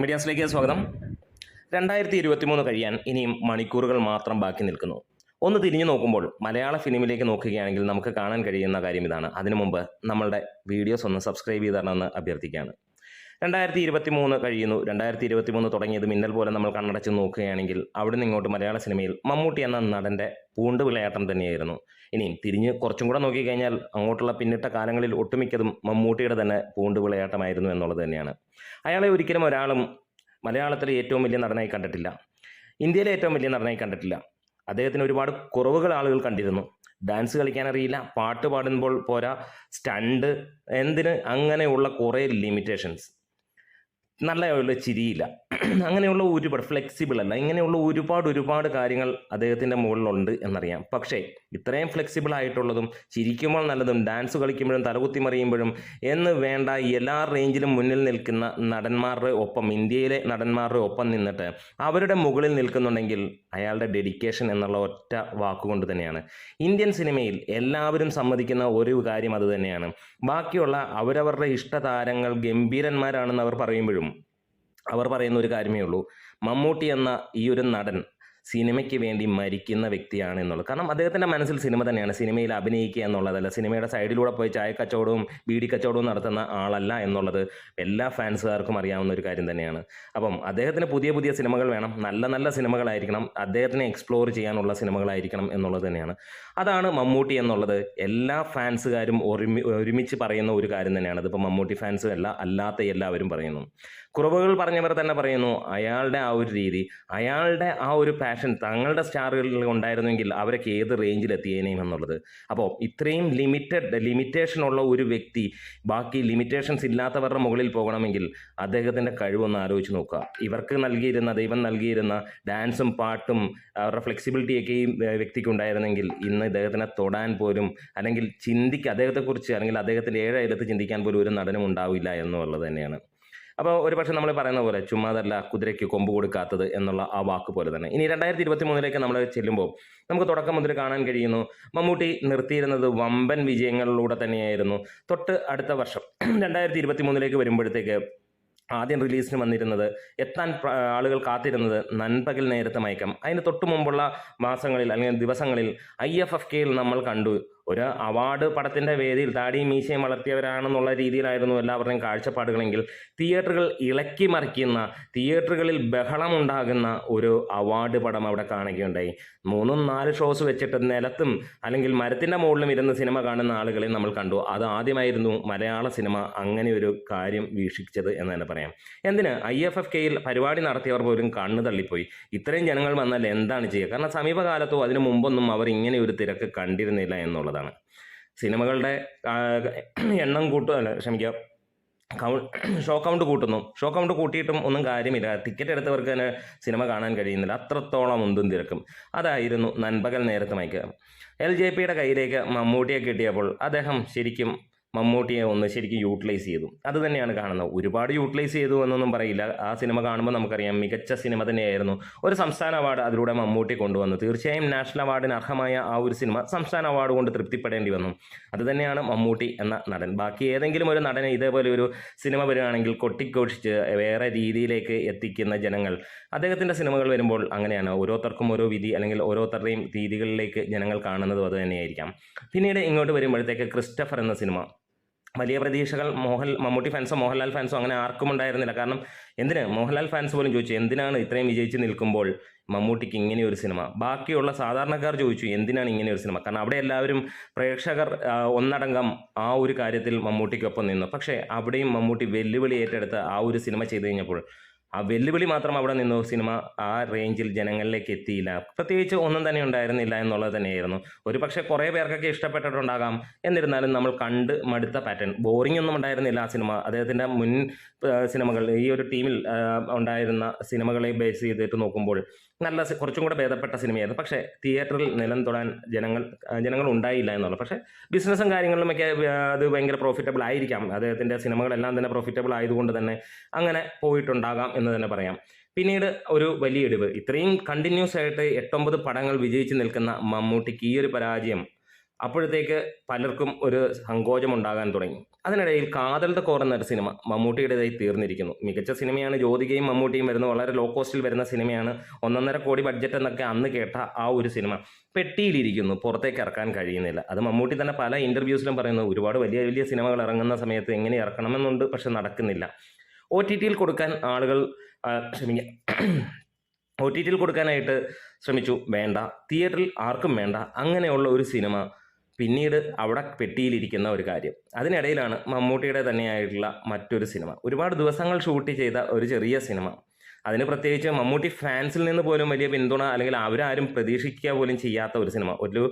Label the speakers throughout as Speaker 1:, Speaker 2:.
Speaker 1: മീഡിയാസിലേക്ക് സ്വാഗതം. രണ്ടായിരത്തി ഇരുപത്തി മൂന്ന് കഴിയാൻ ഇനിയും മണിക്കൂറുകൾ മാത്രം ബാക്കി നിൽക്കുന്നു. ഒന്ന് തിരിഞ്ഞു നോക്കുമ്പോൾ മലയാള ഫിലിമിലേക്ക് നോക്കുകയാണെങ്കിൽ നമുക്ക് കാണാൻ കഴിയുന്ന കാര്യം ഇതാണ്. അതിനു മുമ്പ് നമ്മളുടെ വീഡിയോസ് ഒന്ന് സബ്സ്ക്രൈബ് ചെയ്ത് തരണമെന്ന് അഭ്യർത്ഥിക്കുകയാണ്. രണ്ടായിരത്തി ഇരുപത്തി മൂന്ന് കഴിയുന്നു. രണ്ടായിരത്തി ഇരുപത്തി മൂന്ന് തുടങ്ങിയത് മിന്നൽ പോലെ നമ്മൾ കണ്ണടച്ച് നോക്കുകയാണെങ്കിൽ അവിടെ നിന്ന് ഇങ്ങോട്ട് മലയാള സിനിമയിൽ മമ്മൂട്ടി എന്ന നടന്റെ പൂണ്ട് വിളയാട്ടം തന്നെയായിരുന്നു. ഇനിയും തിരിഞ്ഞ് കുറച്ചും കൂടെ നോക്കിക്കഴിഞ്ഞാൽ അങ്ങോട്ടുള്ള പിന്നിട്ട കാലങ്ങളിൽ ഒട്ടുമിക്കതും മമ്മൂട്ടിയുടെ തന്നെ പൂണ്ട് വിളയാട്ടമായിരുന്നു എന്നുള്ളത് തന്നെയാണ്. അയാളെ ഒരിക്കലും ഒരാളും മലയാളത്തിലെ ഏറ്റവും വലിയ നടനായി കണ്ടിട്ടില്ല. ഇന്ത്യയിലെ ഏറ്റവും വലിയ നടനായി കണ്ടിട്ടില്ല. അദ്ദേഹത്തിന് ഒരുപാട് കുറവുകൾ ആളുകൾ കണ്ടിരുന്നു. ഡാൻസ് കളിക്കാൻ അറിയില്ല പാട്ട് പാടുമ്പോൾ പോരാ സ്റ്റണ്ട് എന്തിന് അങ്ങനെയുള്ള കുറേ ലിമിറ്റേഷൻസ് നല്ല ഉള്ള ചിരിയില്ല. അങ്ങനെയുള്ള ഒരുപാട് ഫ്ലെക്സിബിൾ അല്ല. ഇങ്ങനെയുള്ള ഒരുപാട് ഒരുപാട് കാര്യങ്ങൾ അദ്ദേഹത്തിന്റെ മുകളിലുണ്ട് എന്നറിയാം. പക്ഷേ ഇത്രയും ഫ്ലെക്സിബിൾ ആയിട്ടുള്ളതും ചിരിക്കുമ്പോൾ നല്ലതും ഡാൻസ് കളിക്കുമ്പോഴും തലകുത്തി മറിയുമ്പോഴും എന്ന് വേണ്ട എല്ലാ റേഞ്ചിലും മുന്നിൽ നിൽക്കുന്ന നടന്മാരുടെ ഒപ്പം ഇന്ത്യയിലെ നടന്മാരുടെ ഒപ്പം നിന്നിട്ട് അവരുടെ മുകളിൽ നിൽക്കുന്നുണ്ടെങ്കിൽ അയാളുടെ ഡെഡിക്കേഷൻ എന്നുള്ള ഒറ്റ വാക്കുകൊണ്ട് തന്നെയാണ്. ഇന്ത്യൻ സിനിമയിൽ എല്ലാവരും സമ്മതിക്കുന്ന ഒരു കാര്യം അത് തന്നെയാണ്. ബാക്കിയുള്ള അവരവരുടെ ഇഷ്ടതാരങ്ങൾ ഗംഭീരന്മാരാണെന്ന് അവർ പറയുമ്പോഴും അവർ പറയുന്ന ഒരു കാര്യമേ ഉള്ളൂ. മമ്മൂട്ടി എന്ന ഈ ഒരു നടൻ സിനിമയ്ക്ക് വേണ്ടി മരിക്കുന്ന വ്യക്തിയാണ് എന്നുള്ളത്. കാരണം അദ്ദേഹത്തിന്റെ മനസ്സിൽ സിനിമ തന്നെയാണ്. സിനിമയിൽ അഭിനയിക്കുക എന്നുള്ളതല്ല. സിനിമയുടെ സൈഡിലൂടെ പോയി ചായ കച്ചവടവും ബീഡി കച്ചവടവും നടത്തുന്ന ആളല്ല എന്നുള്ളത് എല്ലാ ഫാൻസുകാർക്കും അറിയാവുന്ന ഒരു കാര്യം തന്നെയാണ്. അപ്പം അദ്ദേഹത്തിന് പുതിയ പുതിയ സിനിമകൾ വേണം. നല്ല നല്ല സിനിമകളായിരിക്കണം. അദ്ദേഹത്തിനെ എക്സ്പ്ലോർ ചെയ്യാനുള്ള സിനിമകളായിരിക്കണം എന്നുള്ളത് തന്നെയാണ്. അതാണ് മമ്മൂട്ടി എന്നുള്ളത്. എല്ലാ ഫാൻസുകാരും ഒരുമി ഒരുമിച്ച് പറയുന്ന ഒരു കാര്യം തന്നെയാണ്. അതിപ്പോൾ മമ്മൂട്ടി ഫാൻസും അല്ല അല്ലാത്ത എല്ലാവരും പറയുന്നു. കുറവുകൾ പറഞ്ഞവർ തന്നെ പറയുന്നു അയാളുടെ ആ ഒരു രീതി അയാളുടെ ആ ഒരു പാഷൻ തങ്ങളുടെ സ്റ്റാറുകളിൽ ഉണ്ടായിരുന്നെങ്കിൽ അവരൊക്കെ ഏത് റേഞ്ചിൽ എത്തിയേനെയും എന്നുള്ളത്. അപ്പോൾ ഇത്രയും ലിമിറ്റഡ് ലിമിറ്റേഷൻ ഉള്ള ഒരു വ്യക്തി ബാക്കി ലിമിറ്റേഷൻസ് ഇല്ലാത്തവരുടെ മുകളിൽ പോകണമെങ്കിൽ അദ്ദേഹത്തിന്റെ കഴിവൊന്ന് ആലോചിച്ച് നോക്കുക. ഇവർക്ക് നൽകിയിരുന്ന ദൈവം നൽകിയിരുന്ന ഡാൻസും പാട്ടും അവരുടെ ഫ്ലെക്സിബിലിറ്റിയൊക്കെ ഈ വ്യക്തിക്ക് ഉണ്ടായിരുന്നെങ്കിൽ ഇന്ന് ഇദ്ദേഹത്തിനെ തൊടാൻ പോലും അല്ലെങ്കിൽ ചിന്തിക്കുക അദ്ദേഹത്തെക്കുറിച്ച് അല്ലെങ്കിൽ അദ്ദേഹത്തിന്റെ ഏഴ് ചിന്തിക്കാൻ പോലും ഒരു നടനും ഉണ്ടാവില്ല എന്നുള്ളത് തന്നെയാണ്. അപ്പോൾ ഒരു പക്ഷേ നമ്മൾ പറയുന്ന പോലെ ചുമ്മാതല്ല കുതിരയ്ക്ക് കൊമ്പ് കൊടുക്കാത്തത് എന്നുള്ള ആ വാക്ക് പോലെ തന്നെ. ഇനി രണ്ടായിരത്തി ഇരുപത്തി മൂന്നിലേക്ക് നമ്മൾ ചെല്ലുമ്പോൾ നമുക്ക് തുടക്കം മുതൽ കാണാൻ കഴിയുന്നു. മമ്മൂട്ടി നിർത്തിയിരുന്നത് വമ്പൻ വിജയങ്ങളിലൂടെ തന്നെയായിരുന്നു. തൊട്ട് അടുത്ത വർഷം രണ്ടായിരത്തി ഇരുപത്തി മൂന്നിലേക്ക് വരുമ്പോഴത്തേക്ക് ആദ്യം റിലീസിന് വന്നിരുന്നത് എത്താൻ ആളുകൾ കാത്തിരുന്നത് നൻപകൽ നേരത്തെ മയക്കം. അതിന് തൊട്ടു മുമ്പുള്ള മാസങ്ങളിൽ അല്ലെങ്കിൽ ദിവസങ്ങളിൽ ഐ എഫ് എഫ് കെയിൽ നമ്മൾ കണ്ടു. ഒരു അവാർഡ് പടത്തിന്റെ വേദിയിൽ താടിയും മീശയും വളർത്തിയവരാണെന്നുള്ള രീതിയിലായിരുന്നു എല്ലാവരുടെയും കാഴ്ചപ്പാടുകളെങ്കിൽ തിയേറ്ററുകൾ ഇളക്കി മറിക്കുന്ന തിയേറ്ററുകളിൽ ബഹളമുണ്ടാകുന്ന ഒരു അവാർഡ് പടം അവിടെ കാണുകയുണ്ടായി. മൂന്നും നാല് ഷോസ് വെച്ചിട്ട് നിലത്തും അല്ലെങ്കിൽ മരത്തിന്റെ മുകളിലും ഇരുന്ന് സിനിമ കാണുന്ന ആളുകളെ നമ്മൾ കണ്ടു. അത് ആദ്യമായിരുന്നു മലയാള സിനിമ അങ്ങനെ ഒരു കാര്യം വീക്ഷിച്ചത് എന്ന് തന്നെ പറയാം. എന്തിന്? ഐ എഫ് എഫ് കെയിൽ പരിപാടി നടത്തിയവർ പോലും കണ്ണു തള്ളിപ്പോയി. ഇത്രയും ജനങ്ങൾ വന്നാൽ എന്താണ് ചെയ്യുക? കാരണം സമീപകാലത്തോ അതിനു മുമ്പൊന്നും അവർ ഇങ്ങനെ ഒരു തിരക്ക് കണ്ടിരുന്നില്ല എന്നുള്ളതാണ്. സിനിമകളുടെ എണ്ണം കൂട്ടുക അല്ല ക്ഷമിക്കുക കൗണ്ട് ഷോ കൗണ്ട് കൂട്ടുന്നു. ഷോ കൗണ്ട് കൂട്ടിയിട്ടും ഒന്നും കാര്യമില്ല. ടിക്കറ്റ് എടുത്തവർക്ക് തന്നെ സിനിമ കാണാൻ കഴിയുന്നില്ല. അത്രത്തോളം ഉന്തും തിരക്കും. അതായിരുന്നു നൻപകൽ നേരത്തെ മയക്കുക. എൽ ജെ പിയുടെ കയ്യിലേക്ക് മമ്മൂട്ടിയെ കിട്ടിയപ്പോൾ അദ്ദേഹം ശരിക്കും മമ്മൂട്ടിയെ ഒന്ന് ശരിക്കും യൂട്ടിലൈസ് ചെയ്തു. അത് തന്നെയാണ് കാണുന്നത്. ഒരുപാട് യൂട്ടിലൈസ് ചെയ്തു എന്നൊന്നും പറയില്ല. ആ സിനിമ കാണുമ്പോൾ നമുക്കറിയാം മികച്ച സിനിമ തന്നെയായിരുന്നു. ഒരു സംസ്ഥാന അവാർഡ് അതിലൂടെ മമ്മൂട്ടി കൊണ്ടുവന്നു. തീർച്ചയായും നാഷണൽ അവാർഡിന് അർഹമായ ആ ഒരു സിനിമ സംസ്ഥാന അവാർഡ് കൊണ്ട് തൃപ്തിപ്പെടേണ്ടി വന്നു. അത് തന്നെയാണ് മമ്മൂട്ടി എന്ന നടൻ. ബാക്കി ഏതെങ്കിലും ഒരു നടനെ ഇതേപോലെ ഒരു സിനിമ വരികയാണെങ്കിൽ കൊട്ടിക്കോഷിച്ച് വേറെ രീതിയിലേക്ക് എത്തിക്കുന്ന ജനങ്ങൾ അദ്ദേഹത്തിന്റെ സിനിമകൾ വരുമ്പോൾ അങ്ങനെയാണ്. ഓരോരുത്തർക്കും ഓരോ വിധി അല്ലെങ്കിൽ ഓരോരുത്തരുടെയും രീതികളിലേക്ക് ജനങ്ങൾ കാണുന്നതും അത് തന്നെയായിരിക്കാം. പിന്നീട് ഇങ്ങോട്ട് വരുമ്പോഴത്തേക്ക് ക്രിസ്റ്റഫർ എന്ന സിനിമ. വലിയ പ്രതീക്ഷകൾ മോഹൻ മമ്മൂട്ടി ഫാൻസോ മോഹൻലാൽ ഫാൻസോ അങ്ങനെ ആർക്കും ഉണ്ടായിരുന്നില്ല. കാരണം എന്തിന്? മോഹൻലാൽ ഫാൻസ് പോലും ചോദിച്ചു എന്തിനാണ് ഇത്രയും വിജയിച്ച് നിൽക്കുമ്പോൾ മമ്മൂട്ടിക്ക് ഇങ്ങനെ ഒരു സിനിമ ബാക്കിയുള്ള സാധാരണക്കാർ ചോദിച്ചു എന്തിനാണ് ഇങ്ങനെ ഒരു സിനിമ കാരണം അവിടെ എല്ലാവരും പ്രേക്ഷകർ ഒന്നടങ്കം ആ ഒരു കാര്യത്തിൽ മമ്മൂട്ടിക്കൊപ്പം നിന്നു. പക്ഷേ അവിടെയും മമ്മൂട്ടി വെല്ലുവിളി ഏറ്റെടുത്ത് ആ ഒരു സിനിമ ചെയ്തു കഴിഞ്ഞപ്പോൾ ആ വെല്ലുവിളി മാത്രം അവിടെ നിന്നു സിനിമ ആ റേഞ്ചിൽ ജനങ്ങളിലേക്ക് എത്തിയില്ല. പ്രത്യേകിച്ച് ഒന്നും തന്നെ ഉണ്ടായിരുന്നില്ല എന്നുള്ളത് തന്നെയായിരുന്നു. ഒരു പക്ഷേ കുറേ പേർക്കൊക്കെ ഇഷ്ടപ്പെട്ടിട്ടുണ്ടാകാം. എന്നിരുന്നാലും നമ്മൾ കണ്ട് മടുത്ത പാറ്റേൺ ബോറിംഗ് ഒന്നും ഉണ്ടായിരുന്നില്ല ആ സിനിമ. അദ്ദേഹത്തിന്റെ മുൻ സിനിമകൾ ഈ ഒരു ടീമിൽ ഉണ്ടായിരുന്ന സിനിമകളെ ബേസ് ചെയ്തിട്ട് നോക്കുമ്പോൾ. നല്ല കുറച്ചും കൂടെ ഭേദപ്പെട്ട സിനിമയായിരുന്നു. പക്ഷേ തിയേറ്ററിൽ നിലം തൊടാൻ ജനങ്ങൾ ജനങ്ങൾ ഉണ്ടായില്ല എന്നുള്ളത് പക്ഷേ ബിസിനസ്സും കാര്യങ്ങളിലുമൊക്കെ അത് ഭയങ്കര പ്രോഫിറ്റബിൾ ആയിരിക്കാം. അദ്ദേഹത്തിന്റെ സിനിമകളെല്ലാം തന്നെ പ്രോഫിറ്റബിൾ ആയതുകൊണ്ട് തന്നെ അങ്ങനെ പോയിട്ടുണ്ടാകാം എന്ന് തന്നെ പറയാം. പിന്നീട് ഒരു വലിയ ഇടിവ്. ഇത്രയും കണ്ടിന്യൂസ് ആയിട്ട് എട്ടൊമ്പത് പടങ്ങൾ വിജയിച്ച് നിൽക്കുന്ന മമ്മൂട്ടിക്ക് ഈ ഒരു പരാജയം അപ്പോഴത്തേക്ക് പലർക്കും ഒരു സങ്കോചം ഉണ്ടാകാൻ തുടങ്ങി. അതിനിടയിൽ കാതൽ കോർ എന്നൊരു സിനിമ മമ്മൂട്ടിയുടേതായി തീർന്നിരിക്കുന്നു. മികച്ച സിനിമയാണ് ജ്യോതികയും മമ്മൂട്ടിയും വരുന്ന വളരെ ലോ കോസ്റ്റിൽ വരുന്ന സിനിമയാണ്. ഒന്നൊന്നര കോടി ബഡ്ജറ്റ് എന്നൊക്കെ അന്ന് കേട്ട ആ ഒരു സിനിമ പെട്ടിയിലിരിക്കുന്നു. പുറത്തേക്ക് ഇറക്കാൻ കഴിയുന്നില്ല. അത് മമ്മൂട്ടി തന്നെ പല ഇന്റർവ്യൂസിലും പറയുന്നു ഒരുപാട് വലിയ വലിയ സിനിമകൾ ഇറങ്ങുന്ന സമയത്ത് എങ്ങനെ ഇറക്കണമെന്നുണ്ട്? പക്ഷെ നടക്കുന്നില്ല. ഒ ടി ടിയിൽ കൊടുക്കാൻ ആളുകൾ ക്ഷമിക്കുക ഒ ടി ടിയിൽ കൊടുക്കാനായിട്ട് ശ്രമിച്ചു. വേണ്ട. തിയേറ്ററിൽ ആർക്കും വേണ്ട. അങ്ങനെയുള്ള ഒരു സിനിമ പിന്നീട് അവിടെ പെട്ടിയിലിരിക്കുന്ന ഒരു കാര്യം. അതിനിടയിലാണ് മമ്മൂട്ടിയുടെ തന്നെയായിട്ടുള്ള മറ്റൊരു സിനിമ. ഒരുപാട് ദിവസങ്ങൾ ഷൂട്ട് ചെയ്ത ഒരു ചെറിയ സിനിമ. അതിന് പ്രത്യേകിച്ച് മമ്മൂട്ടി ഫാൻസിൽ നിന്ന് പോലും വലിയ പിന്തുണ അല്ലെങ്കിൽ അവരാരും പ്രതീക്ഷിക്കുക പോലും ചെയ്യാത്ത ഒരു സിനിമ. ഒരു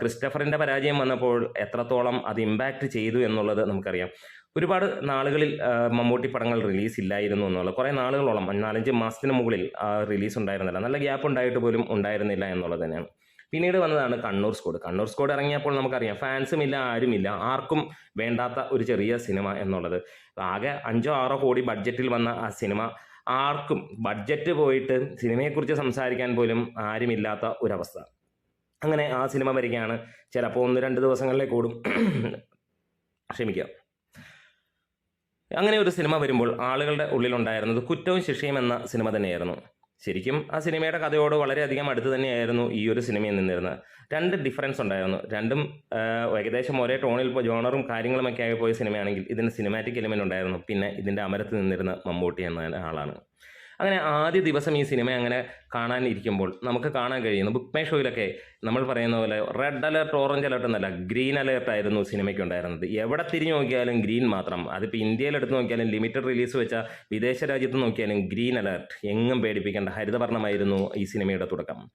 Speaker 1: ക്രിസ്റ്റഫറിന്റെ പരാജയം വന്നപ്പോൾ എത്രത്തോളം അത് ഇമ്പാക്റ്റ് ചെയ്തു എന്നുള്ളത് നമുക്കറിയാം. ഒരുപാട് നാളുകളിൽ മമ്മൂട്ടി പടങ്ങൾ റിലീസ് ഇല്ലായിരുന്നു എന്നുള്ളത് കുറേ നാളുകളോളം നാലഞ്ച് മാസത്തിന് മുകളിൽ റിലീസ് ഉണ്ടായിരുന്നില്ല. നല്ല ഗ്യാപ്പ് ഉണ്ടായിട്ട് പോലും ഉണ്ടായിരുന്നില്ല എന്നുള്ളത് തന്നെയാണ്. പിന്നീട് വന്നതാണ് കണ്ണൂർ സ്കോഡ്. കണ്ണൂർ സ്കോഡ് ഇറങ്ങിയപ്പോൾ നമുക്കറിയാം ഫാൻസും ഇല്ല ആരുമില്ല ആർക്കും വേണ്ടാത്ത ഒരു ചെറിയ സിനിമ എന്നുള്ളത്. ആകെ അഞ്ചോ ആറോ കോടി ബഡ്ജറ്റിൽ വന്ന ആ സിനിമ ആർക്കും ബഡ്ജറ്റ് പോയിട്ട് സിനിമയെക്കുറിച്ച് സംസാരിക്കാൻ പോലും ആരുമില്ലാത്ത ഒരവസ്ഥ. അങ്ങനെ ആ സിനിമ വരികയാണ്. ചിലപ്പോൾ ഒന്ന് രണ്ട് ദിവസങ്ങളിലേക്ക് കൂടും. ക്ഷമിക്കുക. അങ്ങനെ ഒരു സിനിമ വരുമ്പോൾ ആളുകളുടെ ഉള്ളിലുണ്ടായിരുന്നത് കുറ്റവും ശിക്ഷയും എന്ന സിനിമ തന്നെയായിരുന്നു. ശരിക്കും ആ സിനിമയുടെ കഥയോട് വളരെയധികം അടുത്ത് തന്നെയായിരുന്നു ഈ ഒരു സിനിമയിൽ നിന്നിരുന്നത്. രണ്ട് ഡിഫറൻസ് ഉണ്ടായിരുന്നു. രണ്ടും ഏകദേശം ഒരേ ടോണിൽ ഇപ്പോൾ ജോണറും കാര്യങ്ങളുമൊക്കെ ആയി പോയ സിനിമയാണെങ്കിൽ ഇതിന് സിനിമാറ്റിക് എലിമെന്റ് ഉണ്ടായിരുന്നു. പിന്നെ ഇതിന്റെ അമരത്ത് നിന്നിരുന്ന മമ്മൂട്ടി എന്ന ആളാണ്. അങ്ങനെ ആദ്യ ദിവസം ഈ സിനിമ അങ്ങനെ കാണാനിരിക്കുമ്പോൾ നമുക്ക് കാണാൻ കഴിയുന്നു. ബുക്ക് മൈ ഷോയിലൊക്കെ നമ്മൾ പറയുന്ന പോലെ റെഡ് അലേർട്ട് ഓറഞ്ച് അലേർട്ട് എന്നല്ല ഗ്രീൻ അലേർട്ട് ആയിരുന്നു സിനിമയ്ക്ക് ഉണ്ടായിരുന്നത്. എവിടെ തിരിഞ്ഞു നോക്കിയാലും ഗ്രീൻ മാത്രം. അതിപ്പോൾ ഇന്ത്യയിൽ എടുത്ത് നോക്കിയാലും ലിമിറ്റഡ് റിലീസ് വെച്ച വിദേശ രാജ്യത്ത് നോക്കിയാലും ഗ്രീൻ അലേർട്ട് എങ്ങും പേടിപ്പിക്കേണ്ട ഹരിതവർണമായിരുന്നു ഈ സിനിമയുടെ തുടക്കം.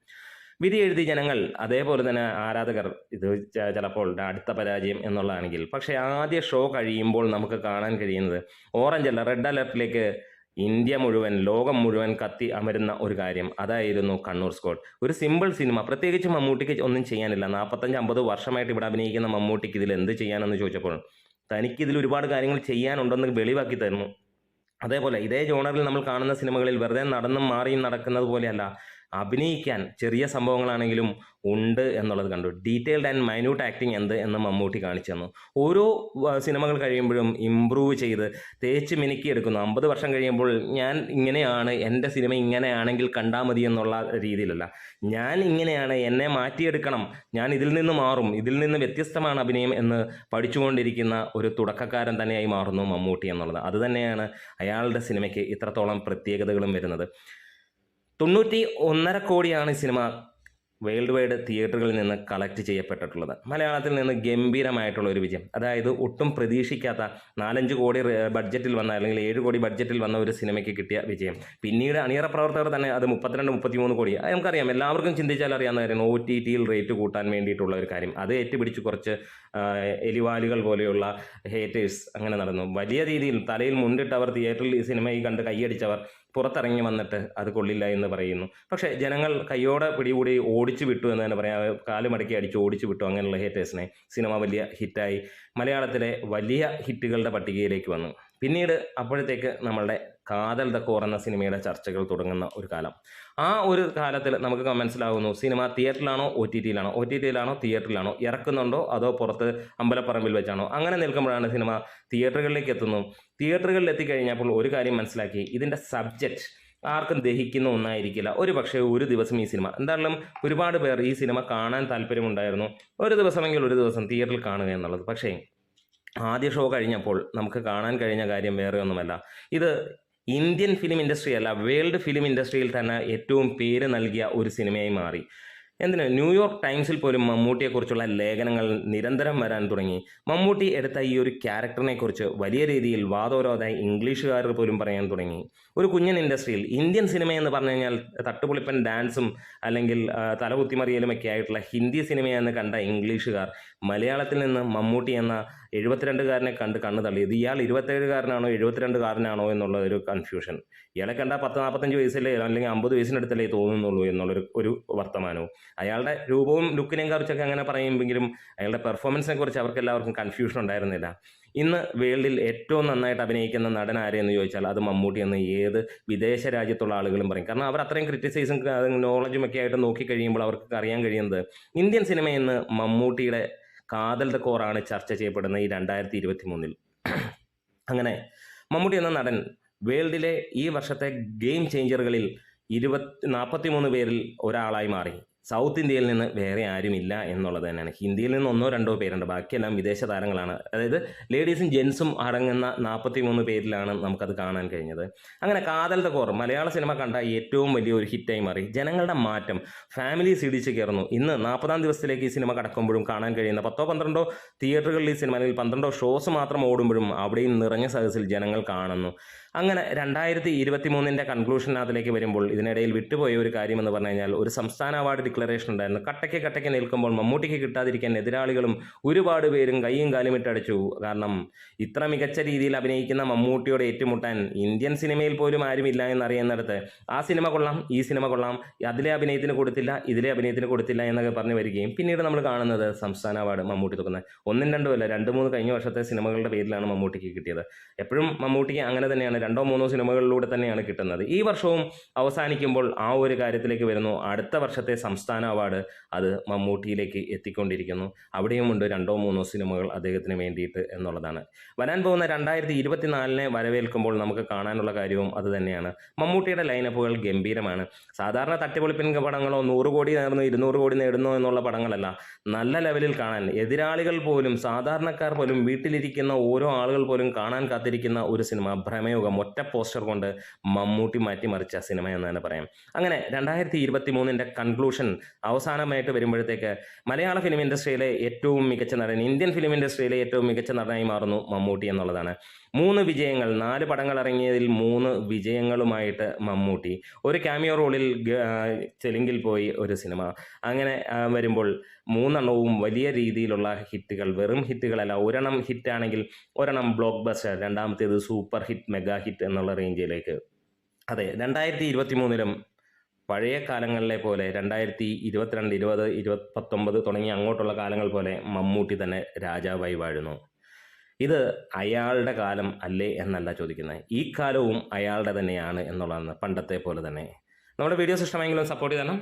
Speaker 1: വിധി എഴുതി ജനങ്ങൾ അതേപോലെ തന്നെ ആരാധകർ ഇത് ചിലപ്പോൾ അടുത്ത പരാജയം എന്നുള്ളതാണെങ്കിൽ. പക്ഷേ ആദ്യ ഷോ കഴിയുമ്പോൾ നമുക്ക് കാണാൻ കഴിയുന്നത് ഓറഞ്ച് അല്ല റെഡ് അലർട്ടിലേക്ക് ഇന്ത്യ മുഴുവൻ ലോകം മുഴുവൻ കത്തി അമരുന്ന ഒരു കാര്യം. അതായിരുന്നു കണ്ണൂർ സ്കോഡ് ഒരു സിമ്പിൾ സിനിമ പ്രത്യേകിച്ച് മമ്മൂട്ടിക്ക് ഒന്നും ചെയ്യാനില്ല. നാൽപ്പത്തഞ്ച് അമ്പത് വർഷമായിട്ട് ഇവിടെ അഭിനയിക്കുന്ന മമ്മൂട്ടിക്ക് ഇതിൽ എന്ത് ചെയ്യാനെന്ന് ചോദിച്ചപ്പോൾ തനിക്ക് ഇതിൽ ഒരുപാട് കാര്യങ്ങൾ ചെയ്യാനുണ്ടെന്ന് വെളിവാക്കി തരുന്നു. അതേപോലെ ഇതേ ജോണറിൽ നമ്മൾ കാണുന്ന സിനിമകളിൽ വെറുതെ നടന്നും മാറിയും നടക്കുന്നത് പോലെയല്ല അഭിനയിക്കാൻ ചെറിയ സംഭവങ്ങളാണെങ്കിലും ഉണ്ട് എന്നുള്ളത് കണ്ടു. ഡീറ്റെയിൽഡ് ആൻഡ് മൈന്യൂട്ട് ആക്ടിങ് എന്ത് എന്ന് മമ്മൂട്ടി കാണിച്ചു തന്നു. ഓരോ സിനിമകൾ കഴിയുമ്പോഴും ഇമ്പ്രൂവ് ചെയ്ത് തേച്ച് മിനുക്കിയെടുക്കുന്നു അമ്പത് വർഷം കഴിയുമ്പോൾ ഞാൻ ഇങ്ങനെയാണ് എന്റെ സിനിമ ഇങ്ങനെയാണെങ്കിൽ കണ്ടാൽ മതി എന്നുള്ള രീതിയിലല്ല. ഞാൻ ഇങ്ങനെയാണ് എന്നെ മാറ്റിയെടുക്കണം ഞാൻ ഇതിൽ നിന്ന് മാറും ഇതിൽ നിന്ന് വ്യത്യസ്തമാണ് അഭിനയം എന്ന് പഠിച്ചുകൊണ്ടിരിക്കുന്ന ഒരു തുടക്കക്കാരൻ തന്നെയായി മാറുന്നു മമ്മൂട്ടി എന്നുള്ളത്. അതുതന്നെയാണ് അയാളുടെ സിനിമയ്ക്ക് ഇത്രത്തോളം പ്രത്യേകതകളും വരുന്നത്. തൊണ്ണൂറ്റി ഒന്നര കോടിയാണ് ഈ സിനിമ വേൾഡ് വൈഡ് തിയേറ്ററുകളിൽ നിന്ന് കളക്ട് ചെയ്യപ്പെട്ടിട്ടുള്ളത്. മലയാളത്തിൽ നിന്ന് ഗംഭീരമായിട്ടുള്ള ഒരു വിജയം. അതായത് ഒട്ടും പ്രതീക്ഷിക്കാത്ത നാലഞ്ച് കോടി ബഡ്ജറ്റിൽ വന്ന അല്ലെങ്കിൽ ഏഴ് കോടി ബഡ്ജറ്റിൽ വന്ന ഒരു സിനിമയ്ക്ക് കിട്ടിയ വിജയം. പിന്നീട് അണിയറ പ്രവർത്തകർ തന്നെ അത് മുപ്പത്തിരണ്ട് മുപ്പത്തിമൂന്ന് കോടി. നമുക്കറിയാം. എല്ലാവർക്കും ചിന്തിച്ചാൽ അറിയാവുന്ന കാര്യമാണ് ഒ ടി ടിയിൽ റേറ്റ് കൂട്ടാൻ വേണ്ടിയിട്ടുള്ള ഒരു കാര്യം. അത് ഏറ്റുപിടിച്ച് കുറച്ച് എലിവാലുകൾ പോലെയുള്ള ഹേറ്റേഴ്സ് അങ്ങനെ നടന്നു. വലിയ രീതിയിൽ തലയിൽ മുണ്ടിട്ടവർ തിയേറ്ററിൽ ഈ സിനിമയിൽ കണ്ട് കൈയടിച്ചവർ പുറത്തിറങ്ങി വന്നിട്ട് അത് കൊള്ളില്ല എന്ന് പറയുന്നു. പക്ഷേ ജനങ്ങൾ കയ്യോടെ പിടികൂടി ഓടിച്ചു വിട്ടു എന്ന് തന്നെ പറയാം. കാലുമടക്കി അടിച്ച് ഓടിച്ചു വിട്ടു അങ്ങനെയുള്ള ഹേറ്റേഴ്സിനെ സിനിമ വലിയ ഹിറ്റായി മലയാളത്തിലെ വലിയ ഹിറ്റുകളുടെ പട്ടികയിലേക്ക് വന്നു. പിന്നീട് അപ്പോഴത്തേക്ക് നമ്മളുടെ കാതൽ ദ കോർ എന്ന സിനിമയുടെ ചർച്ചകൾ തുടങ്ങുന്ന ഒരു കാലം. ആ ഒരു കാലത്തിൽ നമുക്ക് മനസ്സിലാകുന്നു സിനിമ തിയേറ്ററിലാണോ ഒ ടി ടിയിലാണോ ഒ ടി ടിയിലാണോ തിയേറ്ററിലാണോ? ഇറക്കുന്നുണ്ടോ അതോ പുറത്ത് അമ്പലപ്പറമ്പിൽ വെച്ചാണോ? അങ്ങനെ നിൽക്കുമ്പോഴാണ് സിനിമ തിയേറ്ററുകളിലേക്ക് എത്തുന്നു തിയേറ്ററുകളിൽ എത്തിക്കഴിഞ്ഞപ്പോൾ ഒരു കാര്യം മനസ്സിലാക്കി ഇതിന്റെ സബ്ജക്റ്റ് ആർക്കും ദഹിക്കുന്ന ഒന്നായിരിക്കില്ല. ഒരു പക്ഷേ ഒരു ദിവസം ഈ സിനിമ. എന്തായാലും ഒരുപാട് പേർ ഈ സിനിമ കാണാൻ താല്പര്യമുണ്ടായിരുന്നു. ഒരു ദിവസമെങ്കിൽ ഒരു ദിവസം തിയേറ്ററിൽ കാണുക എന്നുള്ളത്. പക്ഷേ ആദ്യ ഷോ കഴിഞ്ഞപ്പോൾ നമുക്ക് കാണാൻ കഴിഞ്ഞ കാര്യം വേറെ ഒന്നുമല്ല. ഇത് ഇന്ത്യൻ ഫിലിം ഇൻഡസ്ട്രി അല്ല വേൾഡ് ഫിലിം ഇൻഡസ്ട്രിയിൽ തന്നെ ഏറ്റവും പേര് നൽകിയ ഒരു സിനിമയായി മാറി. എന്തിന്? ന്യൂയോർക്ക് ടൈംസിൽ പോലും മമ്മൂട്ടിയെക്കുറിച്ചുള്ള ലേഖനങ്ങൾ നിരന്തരം വരാൻ തുടങ്ങി. മമ്മൂട്ടി എടുത്ത ഈ ഒരു ക്യാരക്ടറിനെക്കുറിച്ച് വലിയ രീതിയിൽ വാദോരോധായി ഇംഗ്ലീഷുകാർ പോലും പറയാൻ തുടങ്ങി. ഒരു കുഞ്ഞൻ ഇൻഡസ്ട്രിയിൽ ഇന്ത്യൻ സിനിമ എന്ന് പറഞ്ഞു കഴിഞ്ഞാൽ തട്ടുപൊളിപ്പൻ ഡാൻസും അല്ലെങ്കിൽ തലകുത്തിമറിയലുമൊക്കെ ആയിട്ടുള്ള ഹിന്ദി സിനിമയെന്ന് കണ്ട ഇംഗ്ലീഷുകാർ മലയാളത്തിൽ നിന്ന് മമ്മൂട്ടി എന്ന എഴുപത്തിരണ്ടുകാരനെ കണ്ട് കണ്ണ് തള്ളിയത്. ഇയാൾ ഇരുപത്തേഴുകാരനാണോ എഴുപത്തിരണ്ടുകാരനാണോ എന്നുള്ള ഒരു കൺഫ്യൂഷൻ ഇയാളെ കണ്ട പത്ത് നാൽപ്പത്തഞ്ച് വയസ്സിലേ അല്ലെങ്കിൽ അമ്പത് വയസ്സിനടുത്തല്ലേ തോന്നുന്നുള്ളൂ എന്നുള്ളൊരു ഒരു വർത്തമാനവും. അയാളുടെ രൂപവും ലുക്കിനെയും കുറിച്ചൊക്കെ അങ്ങനെ പറയുമെങ്കിലും അയാളുടെ പെർഫോമൻസിനെ കുറിച്ച് അവർക്ക് എല്ലാവർക്കും കൺഫ്യൂഷൻ ഉണ്ടായിരുന്നില്ല. ഇന്ന് വേൾഡിൽ ഏറ്റവും നന്നായിട്ട് അഭിനയിക്കുന്ന നടൻ ആരെന്ന് ചോദിച്ചാൽ അത് മമ്മൂട്ടി എന്ന് ഏത് വിദേശ രാജ്യത്തുള്ള ആളുകളും പറയും. കാരണം അവർ അത്രയും ക്രിറ്റിസൈസും നോളജും ഒക്കെ ആയിട്ട് നോക്കി കഴിയുമ്പോൾ അവർക്ക് അറിയാൻ കഴിയുന്നത് ഇന്ത്യൻ സിനിമ ഇന്ന് മമ്മൂട്ടിയുടെ കാതൽ കോറാണ് ചർച്ച ചെയ്യപ്പെടുന്നത് ഈ രണ്ടായിരത്തി ഇരുപത്തി മൂന്നിൽ അങ്ങനെ മമ്മൂട്ടി എന്ന നടൻ വേൾഡിലെ ഈ വർഷത്തെ ഗെയിം ചേഞ്ചറുകളിൽ ഇരുപത്തി നാൽപ്പത്തി മൂന്ന് പേരിൽ ഒരാളായി മാറി. സൗത്ത് ഇന്ത്യയിൽ നിന്ന് വേറെ ആരുമില്ല എന്നുള്ളത് തന്നെയാണ്. ഹിന്ദിയിൽ നിന്ന് ഒന്നോ രണ്ടോ പേരുണ്ട്. ബാക്കിയെല്ലാം വിദേശ താരങ്ങളാണ്. അതായത് ലേഡീസും ജെൻസും അടങ്ങുന്ന നാൽപ്പത്തി മൂന്ന് പേരിലാണ് നമുക്കത് കാണാൻ കഴിഞ്ഞത്. അങ്ങനെ കാതൽ കുറവ് മലയാള സിനിമ കണ്ട ഏറ്റവും വലിയ ഒരു ഹിറ്റായി മാറി. ജനങ്ങളുടെ മാറ്റം. ഫാമിലി സിടിച്ച് കയറുന്നു. ഇന്ന് നാൽപ്പതാം ദിവസത്തിലേക്ക് ഈ സിനിമ കടക്കുമ്പോഴും കാണാൻ കഴിയുന്ന പത്തോ പന്ത്രണ്ടോ തിയേറ്ററുകളിൽ ഈ സിനിമ അല്ലെങ്കിൽ പന്ത്രണ്ടോ ഷോസ് മാത്രം ഓടുമ്പോഴും അവിടെയും നിറഞ്ഞ സദസ്സിൽ ജനങ്ങൾ കാണുന്നു. അങ്ങനെ രണ്ടായിരത്തി ഇരുപത്തി മൂന്നിന്റെ കൺക്ലൂഷനകത്തിലേക്ക് വരുമ്പോൾ ഇതിനിടയിൽ വിട്ടുപോയ ഒരു കാര്യമെന്ന് പറഞ്ഞു കഴിഞ്ഞാൽ ഒരു സംസ്ഥാന അവാർഡ് ഡിക്ലറേഷൻ ഉണ്ടായിരുന്നു. കട്ടയ്ക്ക് കട്ടയ്ക്ക് നിൽക്കുമ്പോൾ മമ്മൂട്ടിക്ക് കിട്ടാതിരിക്കാൻ എതിരാളികളും ഒരുപാട് പേരും കൈയും കാലും ഇട്ടടിച്ചു കാരണം ഇത്ര മികച്ച രീതിയിൽ അഭിനയിക്കുന്ന മമ്മൂട്ടിയോട് ഏറ്റുമുട്ടാൻ ഇന്ത്യൻ സിനിമയിൽ പോലും ആരുമില്ല എന്നറിയുന്നിടത്ത് ആ സിനിമ കൊള്ളാം ഈ സിനിമ കൊള്ളാം അതിലെ അഭിനയത്തിന് കൊടുത്തില്ല ഇതിലെ അഭിനയത്തിന് കൊടുത്തില്ല എന്നൊക്കെ പറഞ്ഞു വരികയും പിന്നീട് നമ്മൾ കാണുന്നത് സംസ്ഥാന അവാർഡ് മമ്മൂട്ടി തുറക്കുന്നത് ഒന്നും രണ്ടും അല്ല രണ്ട് മൂന്ന് കഴിഞ്ഞ വർഷത്തെ സിനിമകളുടെ പേരിലാണ് മമ്മൂട്ടിക്ക് കിട്ടിയത്. എപ്പോഴും മമ്മൂട്ടിക്ക് അങ്ങനെ തന്നെയാണ് രണ്ടോ മൂന്നോ സിനിമകളിലൂടെ തന്നെയാണ് കിട്ടുന്നത്. ഈ വർഷവും അവസാനിക്കുമ്പോൾ ആ ഒരു കാര്യത്തിലേക്ക് വരുന്നു. അടുത്ത വർഷത്തെ സംസ്ഥാന അവാർഡ് അത് മമ്മൂട്ടിയിലേക്ക് എത്തിക്കൊണ്ടിരിക്കുന്നു. അവിടെയും ഉണ്ട് രണ്ടോ മൂന്നോ സിനിമകൾ അദ്ദേഹത്തിന് വേണ്ടിയിട്ട് എന്നുള്ളതാണ്. വരാൻ പോകുന്ന രണ്ടായിരത്തി ഇരുപത്തിനാലിനെ വരവേൽക്കുമ്പോൾ നമുക്ക് കാണാനുള്ള കാര്യവും അത് തന്നെയാണ്. മമ്മൂട്ടിയുടെ ലൈനപ്പുകൾ ഗംഭീരമാണ്. സാധാരണ തട്ടിപ്പൊളിപ്പിൻ പടങ്ങളോ നൂറ് കോടി നേർന്നു ഇരുന്നൂറ് കോടി നേടുന്നു എന്നുള്ള പടങ്ങളല്ല. നല്ല ലെവലിൽ കാണാൻ എതിരാളികൾ പോലും സാധാരണക്കാർ പോലും വീട്ടിലിരിക്കുന്ന ഓരോ ആളുകൾ പോലും കാണാൻ കാത്തിരിക്കുന്ന ഒരു സിനിമ. ഭ്രമയുഗം ഒറ്റ പോസ്റ്റർ കൊണ്ട് മമ്മൂട്ടി മാറ്റിമറിച്ച സിനിമ എന്ന് തന്നെ പറയാം. അങ്ങനെ രണ്ടായിരത്തി ഇരുപത്തി മൂന്നിന്റെ കൺക്ലൂഷൻ അവസാനമായിട്ട് വരുമ്പോഴത്തേക്ക് മലയാള ഫിലിം ഇൻഡസ്ട്രിയിലെ ഏറ്റവും മികച്ച നടൻ ഇന്ത്യൻ ഫിലിം ഇൻഡസ്ട്രിയിലെ ഏറ്റവും മികച്ച നടനായി മാറുന്നു മമ്മൂട്ടി എന്നുള്ളതാണ്. മൂന്ന് വിജയങ്ങൾ നാല് പടങ്ങൾ ഇറങ്ങിയതിൽ മൂന്ന് വിജയങ്ങളുമായിട്ട് മമ്മൂട്ടി. ഒരു ക്യാമിയോ റോളിൽ തെലുങ്കിൽ പോയി ഒരു സിനിമ അങ്ങനെ വരുമ്പോൾ മൂന്നെണ്ണവും വലിയ രീതിയിലുള്ള ഹിറ്റുകൾ വെറും ഹിറ്റുകളല്ല ഒരെണ്ണം ഹിറ്റാണെങ്കിൽ ഒരെണ്ണം ബ്ലോക്ക് ബസ്റ്റർ രണ്ടാമത്തേത് സൂപ്പർ ഹിറ്റ് മെഗാ ഹിറ്റ് എന്നുള്ള റേഞ്ചിലേക്ക് അതെ രണ്ടായിരത്തി ഇരുപത്തി മൂന്നിലും പഴയ കാലങ്ങളിലെ പോലെ രണ്ടായിരത്തി ഇരുപത്തിരണ്ട് ഇരുപത് ഇരുപത്തി പത്തൊമ്പത് തുടങ്ങി അങ്ങോട്ടുള്ള കാലങ്ങൾ പോലെ മമ്മൂട്ടി തന്നെ രാജാവായി വാഴുന്നു. ഇത് അയാളുടെ കാലം അല്ലേ എന്നല്ല ചോദിക്കുന്നത്. ഈ കാലവും അയാളുടെ തന്നെയാണ് എന്നുള്ളതാണ് പണ്ടത്തെ പോലെ തന്നെ. നമ്മുടെ വീഡിയോസ് ഇഷ്ടമെങ്കിലും സപ്പോർട്ട് ചെയ്യണം